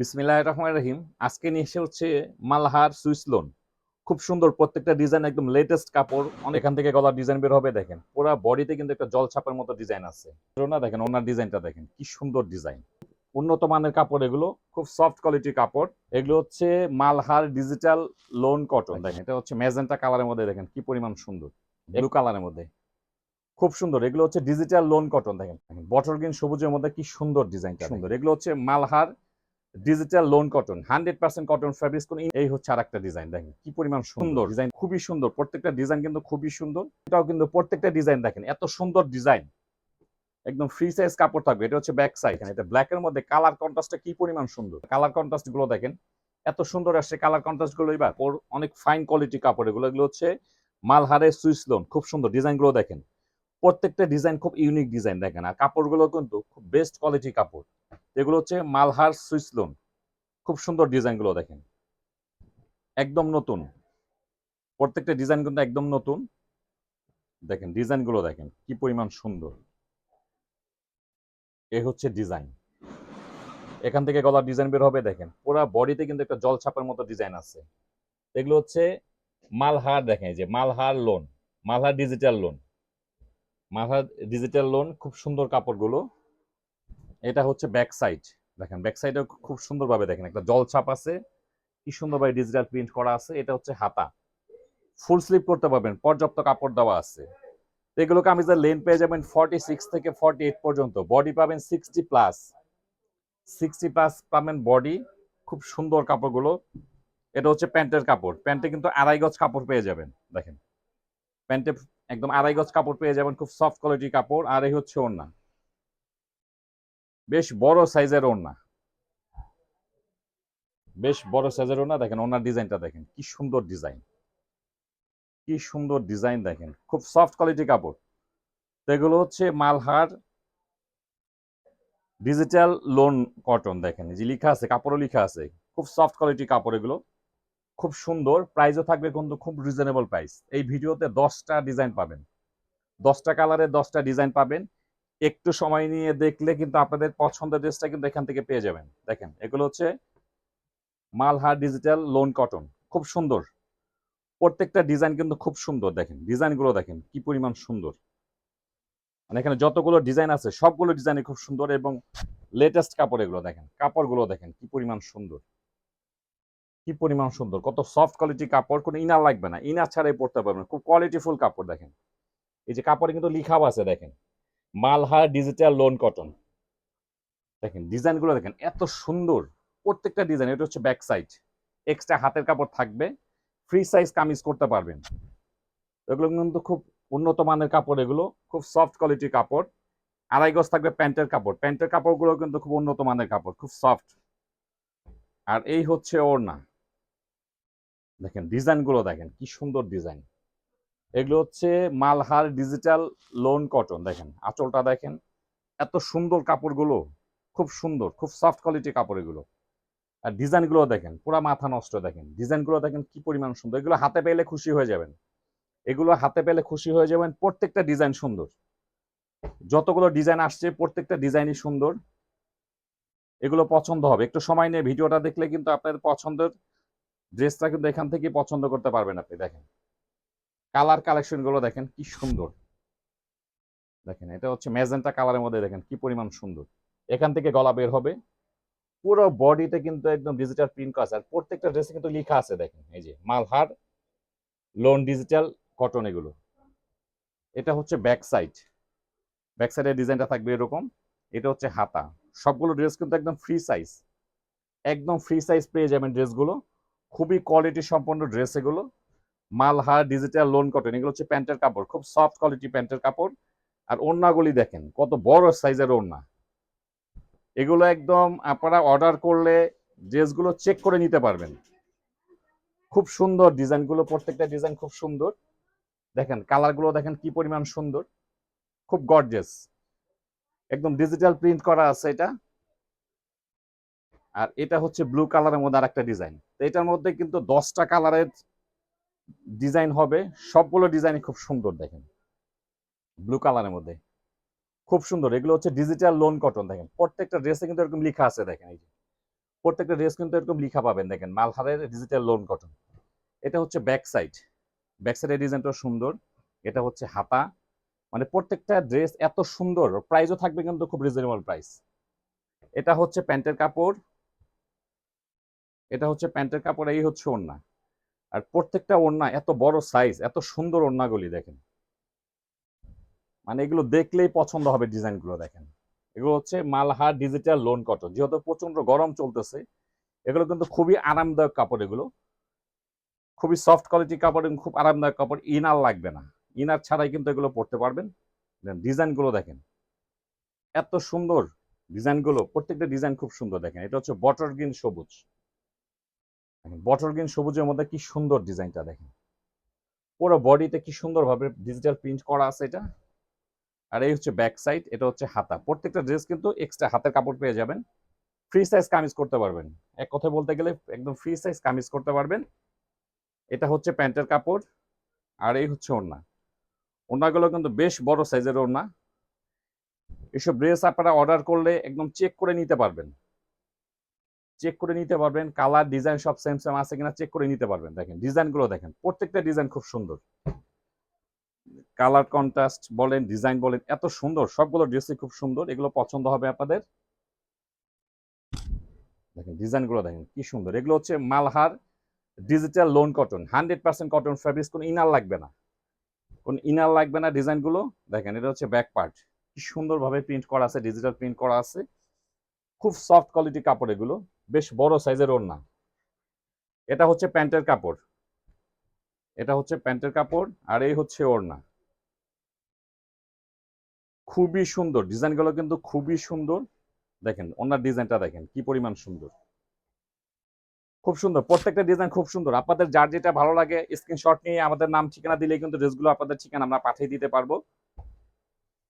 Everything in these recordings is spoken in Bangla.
বিসমিল্লাহ রহমান রহিম। আজকে নিয়ে এসে হচ্ছে মালহার সুইস লোন। খুব সুন্দর প্রত্যেকটা ডিজাইন একদম লেটেস্ট কাপড়। অনেক এখান থেকে গলার ডিজাইন বের হবে দেখেন। পুরো বডিতে কিন্তু একটা জল ছাপের মতো ডিজাইন আছে। না দেখেন ওনার ডিজাইনটা দেখেন কি সুন্দর ডিজাইন উন্নত মানের কাপড় এগুলো খুব সফট কোয়ালিটির কাপড়। এগুলো হচ্ছে মালহার ডিজিটাল লোন কটন দেখেন এটা হচ্ছে ম্যাজেন্টা কালারের মধ্যে দেখেন কি পরিমাণ সুন্দর। ব্লু কালারের মধ্যে। খুব সুন্দর এগুলো হচ্ছে ডিজিটাল লোন কটন দেখেন। বটল গ্রিন সবুজের মধ্যে কি সুন্দর ডিজাইনটা সুন্দর। এগুলো হচ্ছে Malhar digital lawn cotton hundred percent cotton fabrics কোন এই হচ্ছে আর একটা ডিজাইন দেখেন কি পরিমাণ সুন্দর ডিজাইন খুবই সুন্দর, প্রত্যেকটা ডিজাইন কিন্তু খুবই সুন্দর, এটাও কিন্তু প্রত্যেকটা ডিজাইন দেখেন, এত সুন্দর ডিজাইন একদম ফ্রি সাইজ কাপড় থাকবে, এটা হচ্ছে ব্যাক সাইড এটা ব্ল্যাক এর মধ্যে কালার কন্ট্রাস্টটা কি পরিমাণ সুন্দর কালার কন্ট্রাস্টগুলো দেখেন, এত সুন্দর আসছে কালার কন্ট্রাস্টগুলো এবার, ওর অনেক ফাইন কোয়ালিটি কাপড়, এগুলো এগুলো হচ্ছে মালহারের সুইস লোন খুব সুন্দর ডিজাইনগুলো দেখেন, প্রত্যেকটা ডিজাইন খুব ইউনিক ডিজাইন দেখেন, আর কাপড়গুলো কিন্তু খুব বেস্ট কোয়ালিটি কাপড় এগুলো হচ্ছে মালহার সুইস লোন। খুব সুন্দর ডিজাইনগুলো দেখেন। একদম নতুন। প্রত্যেকটা ডিজাইন কিন্তু একদম নতুন। দেখেন ডিজাইনগুলো দেখেন, কি পরিমাণ সুন্দর। এ হচ্ছে ডিজাইন। এখান থেকে গলার ডিজাইন বের হবে, দেখেন। পুরো বডিতে কিন্তু একটা জল ছাপের মতো ডিজাইন আছে। এগুলো হচ্ছে মালহার, দেখেন যে Malhar lawn, Malhar digital lawn. Malhar digital lawn, খুব সুন্দর কাপড়গুলো। এটা হচ্ছে ব্যাক সাইড দেখেন ব্যাক সাইডে খুব সুন্দরভাবে দেখেন, একটা জল ছাপ আছে, কি সুন্দরভাবে ডিজিটাল প্রিন্ট করা আছে, এটা হচ্ছে হাতা। ফুল স্লিপ করতে পারবেন, পর্যাপ্ত কাপড় দেওয়া আছে। তো এগুলো কামিজের লেন পেয়ে যাবেন ফর্টি সিক্স থেকে ফর্টি এইট পর্যন্ত। বডি পাবেন সিক্সটি প্লাস সিক্সটি প্লাস পাবেন বডি খুব সুন্দর কাপড়গুলো। এটা হচ্ছে প্যান্টের কাপড়। প্যান্টে কিন্তু আড়াই গজ কাপড় পেয়ে যাবেন, দেখেন। প্যান্টে একদম আড়াই গজ কাপড় পেয়ে যাবেন, খুব সফট কোয়ালিটির কাপড়। আর এই হচ্ছে ওড়না। বেশ বড় সাইজের ওড়না। বেশ বড় সাইজের ওড়না, দেখেন ওনার ডিজাইনটা দেখেন, কি সুন্দর ডিজাইন। কি সুন্দর ডিজাইন দেখেন, খুব সফট কোয়ালিটি কাপড়। তো এগুলো হচ্ছে মালহার ডিজিটাল লোন কটন, দেখেন যে লেখা আছে, কাপড়ও লেখা আছে, খুব সফট কোয়ালিটি কাপড় এগুলো, খুব সুন্দর, প্রাইসও থাকবে কিন্তু খুব রিজনেবল প্রাইস এই ভিডিওতে দশটা ডিজাইন পাবেন, দশটা কালারের দশটা ডিজাইন পাবেন একটু সময় নিয়ে দেখলে কিন্তু আপনাদের পছন্দের ড্রেসটা কিন্তু এখান থেকে পেয়ে যাবেন। দেখেন, এগুলো হচ্ছে মালহার ডিজিটাল লোন কটন খুব সুন্দর। প্রত্যেকটা ডিজাইন কিন্তু খুব সুন্দর, দেখেন, ডিজাইনগুলো দেখেন, কি পরিমাণ সুন্দর। মানে এখানে যতগুলো ডিজাইন আছে, সবগুলো ডিজাইনই খুব সুন্দর এবং লেটেস্ট কাপড় এগুলো দেখেন, কাপড়গুলো দেখেন, কি পরিমাণ সুন্দর। কি পরিমাণ সুন্দর, কত সফট কোয়ালিটি কাপড়, কোনো ইনার লাগবে না, ইনার ছাড়াই পড়তে পারবেন, খুব কোয়ালিটিফুল কাপড় দেখেন। এই যে কাপড়ে কিন্তু লিখাও আছে, দেখেন। মালহার ডিজিটাল লোন কটন দেখেন ডিজাইনগুলো দেখেন, এত সুন্দর। প্রত্যেকটা ডিজাইন এটা হচ্ছে ব্যাক সাইড এক্সট্রা হাতের কাপড় থাকবে ফ্রি সাইজ কামিজ করতে পারবেন। এগুলো কিন্তু খুব উন্নত মানের কাপড় এগুলো, খুব সফট কোয়ালিটির কাপড়। আড়াই গজ থাকবে প্যান্টের কাপড়। প্যান্টের কাপড়গুলো কিন্তু খুব উন্নত মানের কাপড়, খুব সফট আর এই হচ্ছে ওড়না। দেখেন ডিজাইনগুলো দেখেন, কি সুন্দর ডিজাইন এগুলো হচ্ছে মালহার ডিজিটাল লোন কটন দেখেন। আঁচলটা দেখেন। এত সুন্দর কাপড়গুলো, খুব সুন্দর, খুব সফট কোয়ালিটির কাপড় এগুলো। আর ডিজাইনগুলো দেখেন, পুরা মাথা নষ্ট দেখেন। ডিজাইনগুলো দেখেন কি পরিমাণ সুন্দর। এগুলো হাতে পেলে খুশি হয়ে যাবেন। এগুলো হাতে পেলে খুশি হয়ে যাবেন, প্রত্যেকটা ডিজাইন সুন্দর। যতগুলো ডিজাইন আসছে, প্রত্যেকটা ডিজাইনই সুন্দর। এগুলো পছন্দ হবে। একটু সময় নিয়ে ভিডিওটা দেখলে কিন্তু আপনাদের পছন্দের ড্রেসটা কিন্তু এখান থেকে পছন্দ করতে পারবেন আপনি, দেখেন। কালার কালেকশনগুলো দেখেন, কি সুন্দর। দেখেন, এটা হচ্ছে ম্যাজেন্টা কালারের মধ্যে দেখেন, কি পরিমাণ সুন্দর। এখান থেকে গলা বের হবে। পুরো বডিতে কিন্তু একদম ডিজিটাল প্রিন্ট করা আছে। আর প্রত্যেকটা ড্রেসে কিন্তু লেখা আছে, দেখেন, এই যে, মালহার লোন ডিজিটাল কটন এগুলো। এটা হচ্ছে ব্যাক সাইড ব্যাক সাইডের ডিজাইনটা থাকবে এরকম। এটা হচ্ছে হাতা। সবগুলো ড্রেস কিন্তু একদম ফ্রি সাইজ একদম ফ্রি সাইজ পেয়ে যাবেন ড্রেসগুলো খুবই কোয়ালিটি সম্পন্ন ড্রেস এগুলো। মালহার ডিজিটাল, লোন কটন, এগুলো হচ্ছে প্যান্টের কাপড়, খুব সফট কোয়ালিটি প্যান্টের কাপড়। আর ওড়নাগুলি দেখেন, কত বড় সাইজের ওড়না। এগুলো একদম আপনারা অর্ডার করলে ড্রেসগুলো চেক করে নিতে পারবেন। খুব সুন্দর ডিজাইনগুলো, প্রত্যেকটা ডিজাইন খুব সুন্দর। দেখেন কালারগুলো দেখেন কি পরিমাণ সুন্দর। খুব গর্জেস একদম ডিজিটাল প্রিন্ট করা আছে এটা। আর এটা হচ্ছে ব্লু কালারের মধ্যে আরেকটা ডিজাইন তো এটার মধ্যে কিন্তু দশটা কালারের ডিজাইন হবে। সবগুলো ডিজাইনই খুব সুন্দর দেখেন। ব্লু কালারের মধ্যে। খুব সুন্দর। এগুলো হচ্ছে ডিজিটাল লোন কটন দেখেন। প্রত্যেকটা ড্রেসে কিন্তু এরকম লেখা আছে, দেখেন এই যে। প্রত্যেকটা ড্রেস কিন্তু এরকম লিখা পাবেন, দেখেন। মালহারের ডিজিটাল লোন কটন এটা হচ্ছে ব্যাক সাইড ব্যাক সাইডের ডিজাইনটা সুন্দর। এটা হচ্ছে হাতা। মানে প্রত্যেকটা ড্রেস এত সুন্দর। প্রাইসও থাকবে কিন্তু খুব রিজনেবল প্রাইস এটা হচ্ছে প্যান্টের কাপড়। এটা হচ্ছে প্যান্টের কাপড়, এই হচ্ছে ওড়না। আর প্রত্যেকটা ওড়না এত বড় সাইজ এত সুন্দর ওড়নাগুলি দেখেন। মানে এগুলো দেখলেই পছন্দ হবে ডিজাইনগুলো দেখেন। এগুলো হচ্ছে মালহার ডিজিটাল লোন কটন যেহেতু প্রচণ্ড গরম চলতেছে, এগুলো কিন্তু খুবই আরামদায়ক কাপড় এগুলো। খুবই সফট কোয়ালিটি কাপড় এবং খুব আরামদায়ক কাপড়, ইনার লাগবে না। ইনার ছাড়াই কিন্তু এগুলো পরতে পারবেন। ডিজাইনগুলো দেখেন। এত সুন্দর ডিজাইনগুলো, প্রত্যেকটা ডিজাইন খুব সুন্দর দেখেন। এটা হচ্ছে বটর গ্রিন সবুজ। বটর গ্রিন সবুজের মধ্যে কি সুন্দর ডিজাইনটা দেখেন। পুরো বডিতে কি সুন্দরভাবে ডিজিটাল প্রিন্ট করা আছে এটা। আর এই হচ্ছে ব্যাক সাইড এটা হচ্ছে হাতা। প্রত্যেকটা ড্রেস কিন্তু এক্সট্রা হাতের কাপড় পেয়ে যাবেন। ফ্রি সাইজ কামিজ করতে পারবেন। এক কথা বলতে গেলে একদম ফ্রি সাইজ কামিজ করতে পারবেন। এটা হচ্ছে প্যান্টের কাপড়, আর এই হচ্ছে ওড়না। ওড়নাগুলো কিন্তু বেশ বড় সাইজের ওড়না। এসব ড্রেস আপনারা অর্ডার করলে একদম চেক করে নিতে পারবেন। চেক করে নিতে পারবেন। কালার ডিজাইন সব সেম সেম আছে কিনা চেক করে নিতে পারবেন। দেখেন ডিজাইনগুলো দেখেন, প্রত্যেকটা ডিজাইন খুব সুন্দর। কালার কন্ট্রাস্ট বলেন ডিজাইন বলেন, এত সুন্দর। সবগুলো ড্রেসই খুব সুন্দর। এগুলো পছন্দ হবে আপনাদের? দেখেন ডিজাইনগুলো দেখেন, কি সুন্দর। এগুলো হচ্ছে Malhar digital lawn cotton hundred percent cotton fabrics কোনো ইনার লাগবে না। কোন ইনার লাগবে না ডিজাইনগুলো দেখেন, এটা হচ্ছে ব্যাক পার্ট কি সুন্দরভাবে প্রিন্ট করা আছে ডিজিটাল প্রিন্ট করা আছে। খুব সফট কোয়ালিটি কাপড় এগুলো। বেশ বড় সাইজের ওড়না। এটা হচ্ছে প্যান্টের কাপড়। এটা হচ্ছে প্যান্টের কাপড় আর এই হচ্ছে ওড়না। খুবই সুন্দর। ডিজাইনগুলো কিন্তু খুবই সুন্দর। দেখেন ওনার ডিজাইনটা দেখেন, কি পরিমাণ সুন্দর। খুব সুন্দর। প্রত্যেকটা ডিজাইন খুব সুন্দর। আপনাদের যার যেটা ভালো লাগে, স্ক্রিনশট নিয়ে আমাদের নাম, ঠিকানা দিলে কিন্তু ড্রেসগুলো আপনাদের ঠিকানা আমরা পাঠিয়ে দিতে পারব।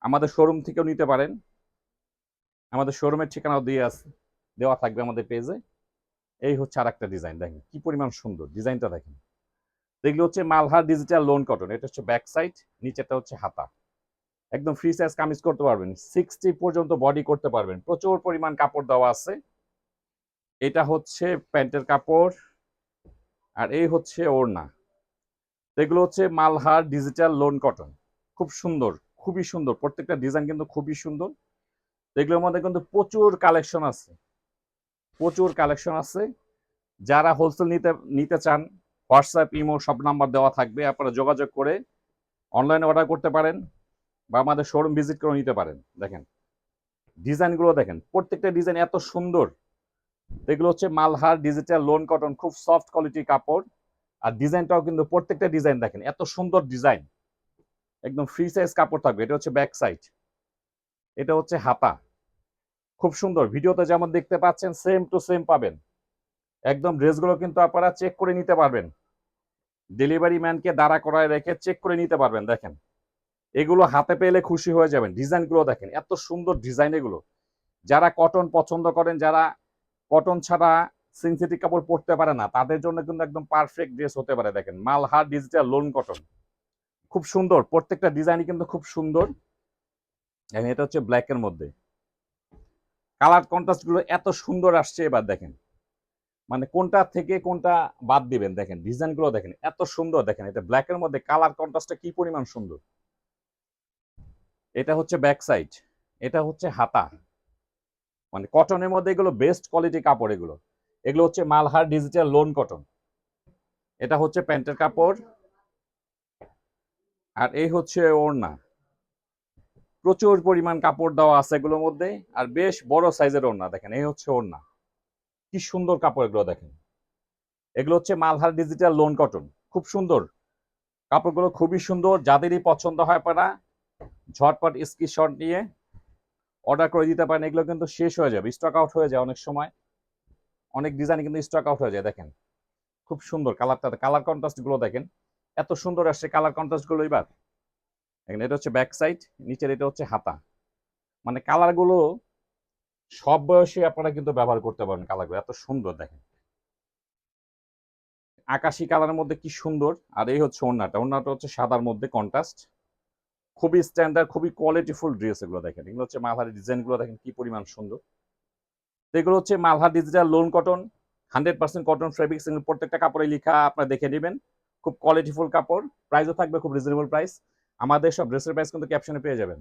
আমাদের শোরুম থেকেও নিতে পারেন। আমাদের শোরুমের ঠিকানাও দিয়ে আছে। দেওয়া থাকবে আমাদের পেজে এই হচ্ছে আর একটা ডিজাইন দেখেন কি পরিমাণ সুন্দর ডিজাইনটা দেখেন। এগুলো হচ্ছে মালহার ডিজিটাল লোন কটন এটা হচ্ছে ব্যাক সাইড নিচেটা হচ্ছে হাতা। একদম ফ্রি সাইজ কামিজ করতে পারবেন সিক্সটি পর্যন্ত বডি করতে পারবেন, প্রচুর পরিমাণ কাপড় দেওয়া আছে। এটা হচ্ছে প্যান্টের কাপড়, আর এই হচ্ছে ওড়না। এগুলো হচ্ছে মালহার ডিজিটাল লোন কটন খুব সুন্দর, খুবই সুন্দর, প্রত্যেকটা ডিজাইন কিন্তু খুবই সুন্দর। এগুলোর মধ্যে কিন্তু প্রচুর কালেকশন আছে। প্রচুর কালেকশন আছে। যারা হোলসেল নিতে নিতে চান হোয়াটসঅ্যাপ ইমো সব নাম্বার দেওয়া থাকবে। আপনারা যোগাযোগ করে অনলাইনে অর্ডার করতে পারেন বা আমাদের শোরুম ভিজিট করে নিতে পারেন। দেখেন ডিজাইনগুলো দেখেন, প্রত্যেকটা ডিজাইন এত সুন্দর। এগুলো হচ্ছে মালহার ডিজিটাল লোন কটন খুব সফট কোয়ালিটির কাপড়। আর ডিজাইনটাও কিন্তু প্রত্যেকটা ডিজাইন দেখেন, এত সুন্দর ডিজাইন একদম ফ্রি সাইজ কাপড় থাকবে, এটা হচ্ছে ব্যাক সাইড এটা হচ্ছে হাতা। খুব সুন্দর। ভিডিওতে যেমন দেখতে পাচ্ছেন সেম টু সেম পাবেন। একদম ড্রেসগুলো কিন্তু আপনারা চেক করে নিতে পারবেন। ডেলিভারি ম্যানকে দাঁড়া করায় রেখে চেক করে নিতে পারবেন, দেখেন। এগুলো হাতে পেলে খুশি হয়ে যাবেন। ডিজাইনগুলো দেখেন, এত সুন্দর ডিজাইন এগুলো। যারা কটন পছন্দ করেন, যারা কটন ছাড়া সিনথেটিক কাপড় পরতে পারে না, তাদের জন্য কিন্তু একদম পারফেক্ট ড্রেস হতে পারে, দেখেন। মালহার ডিজিটাল লোন কটন খুব সুন্দর, প্রত্যেকটা ডিজাইনই কিন্তু খুব সুন্দর। এটা হচ্ছে ব্ল্যাকের মধ্যে। কালার কন্ট্রাস্টগুলো এত সুন্দর আসছে, এবার দেখেন। মানে কোনটা থেকে কোনটা বাদ দিবেন? দেখেন ডিজাইনগুলো দেখেন, এত সুন্দর। দেখেন, এটা ব্ল্যাকের মধ্যে কালার কন্ট্রাস্টটা কি পরিমাণ সুন্দর? এটা হচ্ছে ব্যাক সাইড এটা হচ্ছে হাতা। মানে কটনের মধ্যে এগুলো বেস্ট কোয়ালিটি কাপড় এগুলো। এগুলো হচ্ছে মালহার ডিজিটাল লোন কটন এটা হচ্ছে প্যান্টের কাপড়। আর এই হচ্ছে ওড়না। প্রচুর পরিমাণ কাপড় দেওয়া আছে এগুলোর মধ্যে, আর বেশ বড় সাইজের ওড়না, দেখেন, এই হচ্ছে ওড়না। কি সুন্দর কাপড় এগুলো, দেখেন। এগুলো হচ্ছে মালহার ডিজিটাল লোন কটন, খুব সুন্দর। কাপড়গুলো খুবই সুন্দর, যাদেরই পছন্দ হয় পারা ঝটপট স্ক্রিনশট নিয়ে অর্ডার করে দিতে পারেন। এগুলো কিন্তু শেষ হয়ে যাবে স্টক আউট হয়ে যায় অনেক সময়। অনেক ডিজাইন কিন্তু স্টক আউট হয়ে যায়, দেখেন। খুব সুন্দর কালারটা কালার কন্ট্রাস্টগুলো দেখেন। এত সুন্দর আসছে কালার কন্ট্রাস্টগুলো এবার। দেখেন, এটা হচ্ছে ব্যাক সাইড নিচের এটা হচ্ছে হাতা। মানে কালারগুলো সব বয়সে আপনারা কিন্তু ব্যবহার করতে পারেন কালারগুলো এত সুন্দর দেখেন। আকাশি কালারের মধ্যে কি সুন্দর, আর এই হচ্ছে ওড়নাটা। ওড়নাটা হচ্ছে সাদার মধ্যে কন্ট্রাস্ট খুবই স্ট্যান্ডার্ড খুবই কোয়ালিটিফুল ড্রেস এগুলো দেখেন। এগুলো হচ্ছে মাথার ডিজাইনগুলো দেখেন, কি পরিমাণ সুন্দর। এগুলো হচ্ছে Malhar digital lawn cotton hundred percent cotton fabrics প্রত্যেকটা কাপড়ে লেখা, আপনারা দেখে নেবেন। খুব কোয়ালিটিফুল কাপড় প্রাইসও থাকবে খুব রিজনেবল প্রাইস আমাদের সব ড্রেসের প্রাইস কিন্তু ক্যাপশনে পেয়ে যাবেন।